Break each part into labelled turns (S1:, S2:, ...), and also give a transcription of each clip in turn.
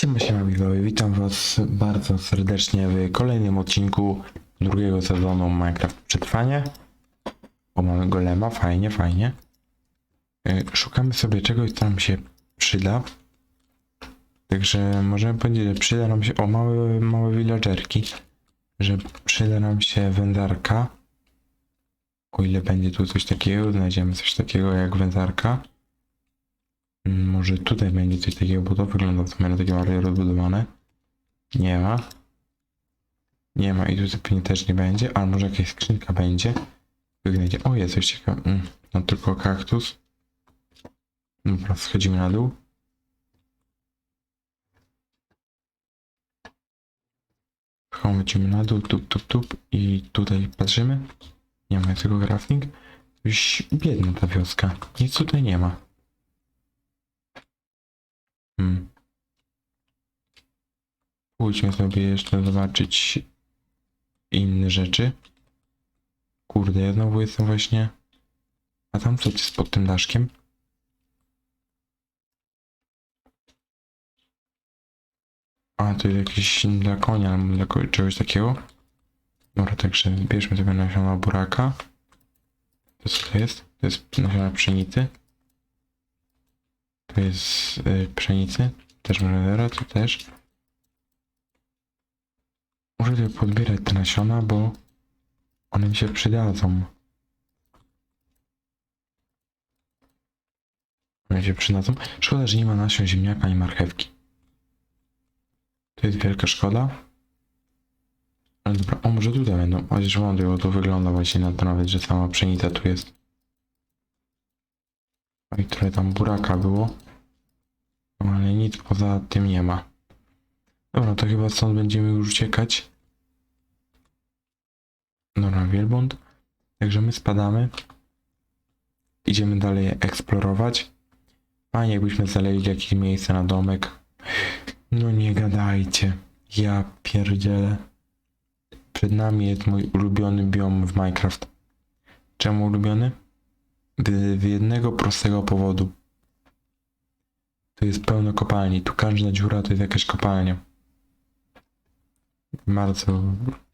S1: Siema, siema widzowie, witam was bardzo serdecznie w kolejnym odcinku drugiego sezonu Minecraft Przetrwanie. O, mamy golema, fajnie, fajnie. Y, Szukamy sobie czegoś, co nam się przyda. Także możemy powiedzieć, że przyda nam się, o, małe, małe villagerki, że przyda nam się wędzarka. O ile będzie tu coś takiego, znajdziemy coś takiego jak wędzarka. Może tutaj będzie coś takiego, bo to wygląda w sumie na takie bardziej rozbudowane. Nie ma. Nie ma i tutaj pewnie też nie będzie, ale może jakaś skrzynka będzie. Wygnędzie. O, jest coś ciekawego. Mm, no tylko kaktus. Dobra, schodzimy na dół. Chodzimy na dół, tup, tup, tup i tutaj patrzymy. Nie ma tylko crafting. Już biedna ta wioska. Nic tutaj nie ma. Hmm. Pójdźmy sobie jeszcze zobaczyć inne rzeczy. Kurde, ja znowu jestem właśnie... A tam co jest pod tym daszkiem? A, to jest jakiś dla konia dla czegoś takiego. Dobra, także bierzmy sobie nasiona buraka. To co to jest? To jest nasiona pszenicy. To jest y, pszenicy. Też zaraz, to też. Muszę sobie podbierać te nasiona, bo one mi się przydadzą. One się przydadzą. Szkoda, że nie ma nasion ziemniaka ani marchewki. To jest wielka szkoda. Ale dobra, o może tutaj będą. Chociaż bo to wygląda właśnie na to nawet, że sama pszenica tu jest. No i trochę tam buraka było. No, ale nic poza tym nie ma. Dobra, to chyba stąd będziemy już uciekać. Dobra, wielbłąd. Także my spadamy. Idziemy dalej eksplorować. Fajnie jakbyśmy znaleźli jakieś miejsce na domek. No nie gadajcie. Ja pierdzielę. Przed nami jest mój ulubiony biom w Minecraft. Czemu ulubiony? Z jednego prostego powodu. Tu jest pełno kopalni. Tu każda dziura to jest jakaś kopalnia. Bardzo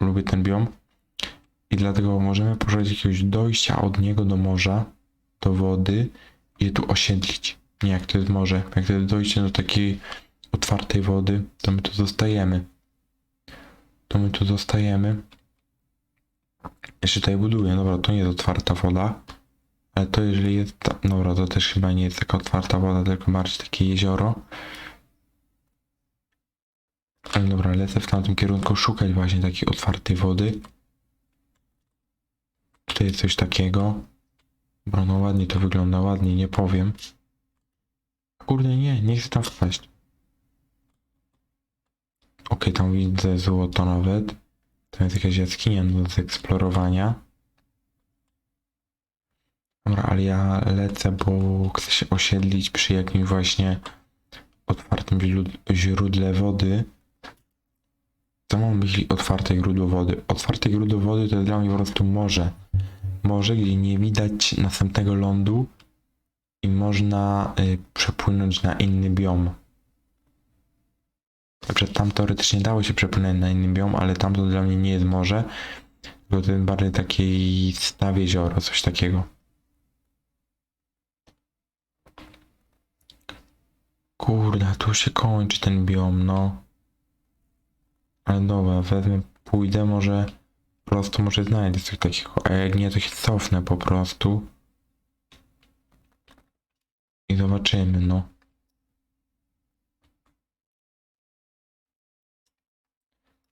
S1: lubię ten biom. I dlatego możemy poszukać jakiegoś dojścia od niego do morza, do wody i je tu osiedlić. Nie jak to jest morze. Jak to dojście do takiej otwartej wody, to my tu zostajemy. To my tu zostajemy. Jeszcze tutaj buduję. Dobra, to nie jest otwarta woda. Ale to jeżeli jest... Ta... Dobra, to też chyba nie jest taka otwarta woda, tylko bardziej takie jezioro. Ale dobra, lecę w tamtym kierunku szukać właśnie takiej otwartej wody. Tutaj jest coś takiego. Dobra, no ładnie to wygląda, ładnie, nie powiem. Kurde, nie, nie chcę tam wpaść. Okej, tam widzę złoto nawet. To jest jakaś jaskinia do zeksplorowania. Dobra, ale ja lecę, bo chcę się osiedlić przy jakimś właśnie otwartym źród- źródle wody. Co mam myśli otwarte źródło wody? Otwarte źródło wody to jest dla mnie po prostu morze. Morze, gdzie nie widać następnego lądu i można y, przepłynąć na inny biom. Także tam teoretycznie dało się przepłynąć na inny biom, ale tam to dla mnie nie jest morze, tylko to jest bardziej takie staw jezioro, coś takiego. Kurde, tu się kończy ten biom, no. Ale dobra, wezmę, pójdę, może po prostu może znajdę coś takiego, a jak nie, to się cofnę po prostu. I zobaczymy, no.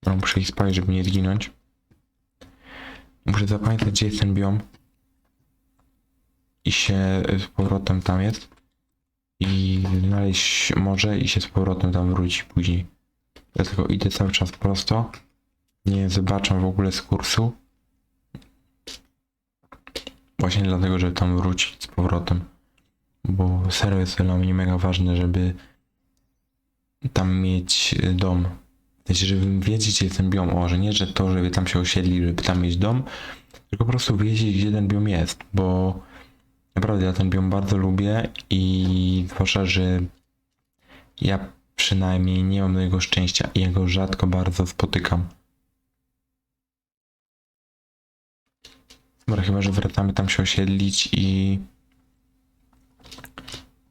S1: No, muszę ich spalić, żeby nie zginąć. Muszę zapamiętać, gdzie jest ten biom. I się z powrotem tam jest. I znaleźć morze i się z powrotem tam wrócić później. Dlatego idę cały czas prosto. Nie zobaczę w ogóle z kursu. Właśnie dlatego, żeby tam wrócić z powrotem. Bo serio jest dla mnie mega ważne, żeby tam mieć dom. W sensie, żeby wiedzieć, gdzie ten biom. O, że nie, że to, żeby tam się osiedli, żeby tam mieć dom, tylko po prostu wiedzieć, gdzie ten biom jest, bo naprawdę ja ten biom bardzo lubię i że ja przynajmniej nie mam tego szczęścia i ja go rzadko bardzo spotykam. Dobra, chyba, że wracamy tam się osiedlić i...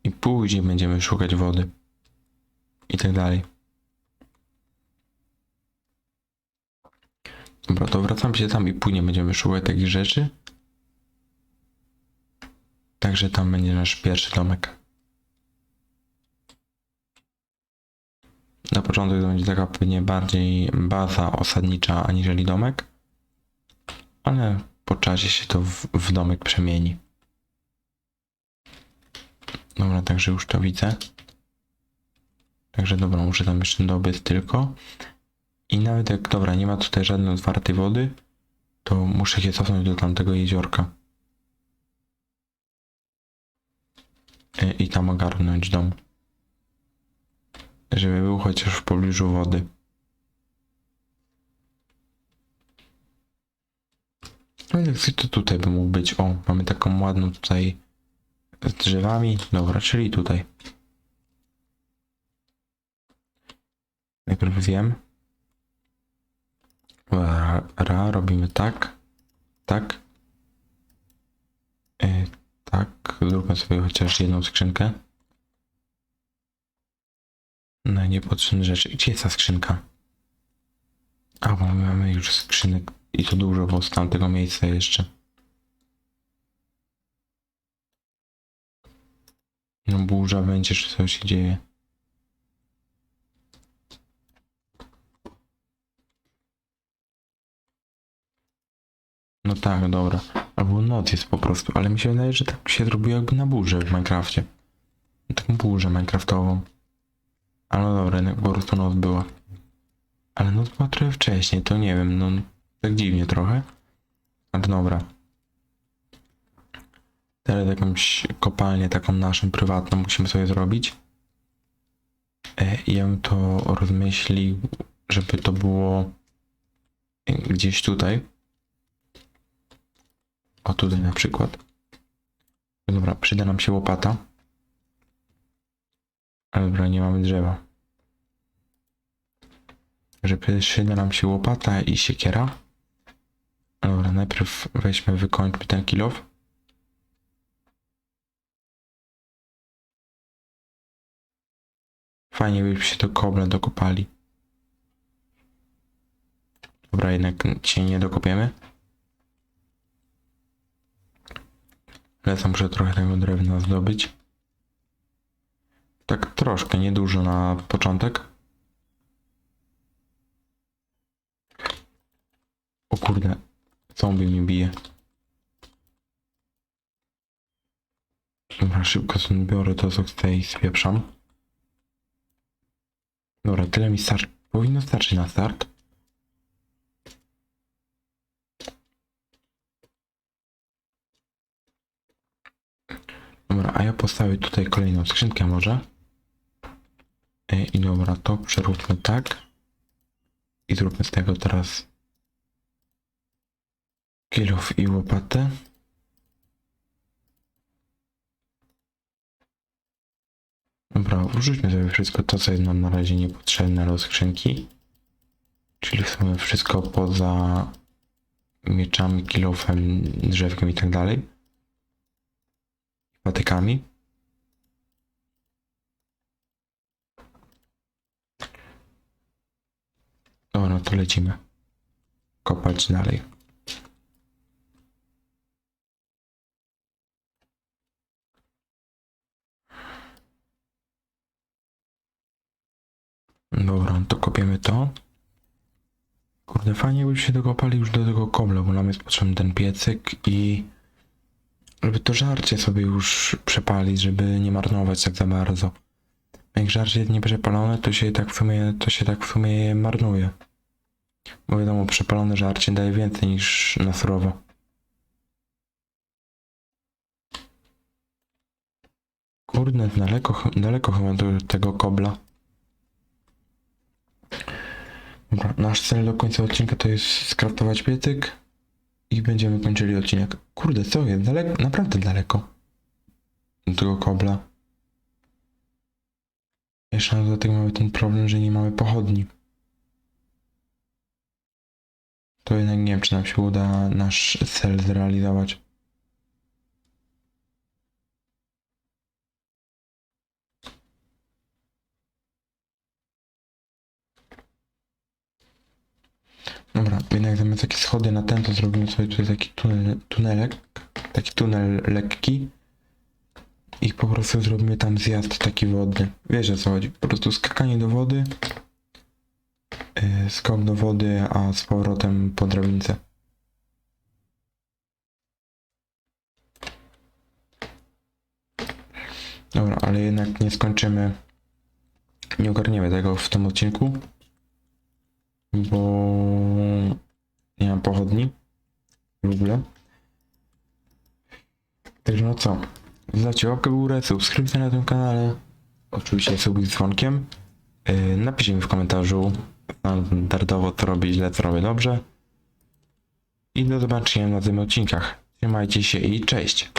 S1: I później będziemy szukać wody. I tak dalej. Dobra, to wracamy się tam i później będziemy szukać takich rzeczy. Także tam będzie nasz pierwszy domek. Na początek to będzie taka pewnie bardziej baza osadnicza aniżeli domek. Ale po czasie się to w, w domek przemieni. Dobra, także już to widzę. Także dobra, muszę tam jeszcze dobiec tylko. I nawet jak, dobra, nie ma tutaj żadnej otwartej wody, to muszę się cofnąć do tamtego jeziorka. I, i tam ogarnąć dom. Żeby był chociaż w pobliżu wody. No i jak to tutaj by mógł być. O, mamy taką ładną tutaj z drzewami. Dobra, czyli tutaj. Najpierw wiem. Ra, robimy tak. Tak. Tak. Zróbmy sobie chociaż jedną skrzynkę. Na niepotrzebne rzeczy. Gdzie jest ta skrzynka? A, bo my mamy już skrzynek i to dużo, bo z tamtego miejsca jeszcze. No burza będzie, czy coś się dzieje. No tak, dobra. Albo noc jest po prostu, ale mi się wydaje, że tak się zrobiło jakby na burzę w Minecrafcie. Taką burzę Minecraftową. Ale no dobra, po prostu noc była. Ale noc była trochę wcześniej, to nie wiem, no tak dziwnie trochę. Ale dobra. Teraz jakąś kopalnię taką naszą prywatną musimy sobie zrobić. E, ja bym to rozmyślił, żeby to było gdzieś tutaj. O tutaj na przykład. Dobra, przyda nam się łopata. Dobra, nie mamy drzewa. Że przyda nam się łopata i siekiera. Dobra, najpierw weźmy, wykończmy ten kilof. Fajnie by się to koble dokopali. Dobra, jednak się nie dokopiemy. Lecę, muszę trochę tego drewna zdobyć. Tak troszkę, niedużo na początek. O kurde, zombie mi bije. Dobra, szybko stąd biorę to, co chcę i spieprzam. Dobra, tyle mi starczy. Powinno starczyć na start. Dobra, a ja postawię tutaj kolejną skrzynkę może. E, I dobra, to przeróbmy tak. I zróbmy z tego teraz kilów i łopatę. Dobra, wrzućmy sobie wszystko to, co jest nam na razie niepotrzebne do skrzynki. Czyli w sumie wszystko poza mieczami, kilofem, drzewkiem i tak dalej. Patykami. Dobra, to lecimy. Kopać dalej. Dobra, to kopiemy to. Kurde, fajnie by się dokopali już do tego kobla, bo nam jest potrzebny ten piecyk i żeby to żarcie sobie już przepalić, żeby nie marnować tak za bardzo. Jak żarcie jest nieprzepalone, to się tak w sumie, to się tak w sumie marnuje. Bo wiadomo, przepalone żarcie daje więcej niż na surowo. Kurde, daleko, daleko chyba do tego kobla. Dobra, nasz cel do końca odcinka to jest skraftować piecyk i będziemy kończyli odcinek. Kurde, co jest? Daleko, naprawdę daleko. Do tego kobla. Jeszcze na mamy ten problem, że nie mamy pochodni. To jednak nie wiem, czy nam się uda nasz cel zrealizować. Dobra, jednak zamiast takie schody na ten, to zrobimy sobie tutaj taki tunel, tunelek, taki tunel lekki i po prostu zrobimy tam zjazd taki wodny. Wiesz o co chodzi, po prostu skakanie do wody, yy, skok do wody, a z powrotem po drabince. Dobra, ale jednak nie skończymy, nie ogarniemy tego w tym odcinku bo nie mam pochodni w ogóle. Także no co, znacie łapkę w górę, subskrypcję na tym kanale, oczywiście suby z dzwonkiem. Yy, napiszcie mi w komentarzu standardowo co robię źle, co robię dobrze. I do zobaczenia na tym odcinkach. Trzymajcie się i cześć!